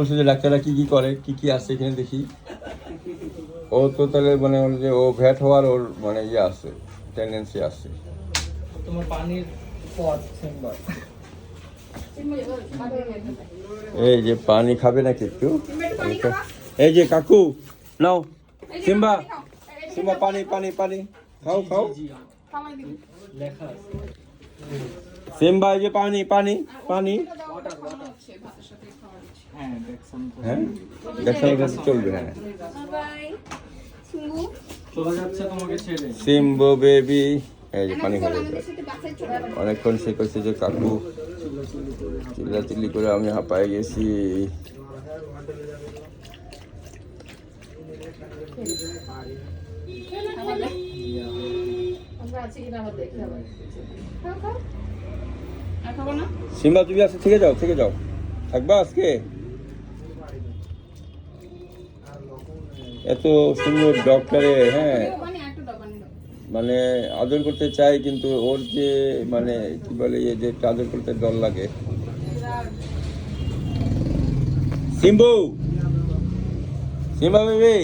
বলছে যে ডাক্তাররা কি কি করে কি কি আছে এখানে দেখি। ও তো তাহলে মানে যে ও ভ্যাট হওয়ার ওর মানে ইয়ে আছে টেন্ডেন্সি আছে। তোমার পানির পথ চেম্বার এই যে পানি খাবে নাকি একটু? এই যে কাকু নাও। সিম্বা। সিম্বা পানি পানি পানি। খাও খাও। সিম্বা এই যে পানি পানি পানি। হ্যাঁ তো। হ্যাঁ? চলবে হ্যাঁ। সিম্বো। বেবি। এই যে পানি খাবে অনেকক্ষণ সে করছে যে কাকু চিল্লা চিল্লি করে আমি হাঁপায় গেছি। সিম্বা তুমি আজকে থেকে যাও থেকে যাও। থাকবা আজকে? এত সুন্দর ডক্টরে হ্যাঁ। মানে আদর করতে চাই, কিন্তু ওর যে মানে কি বলে যে আদর করতে ডর লাগে। সিম্বু! Simba baby!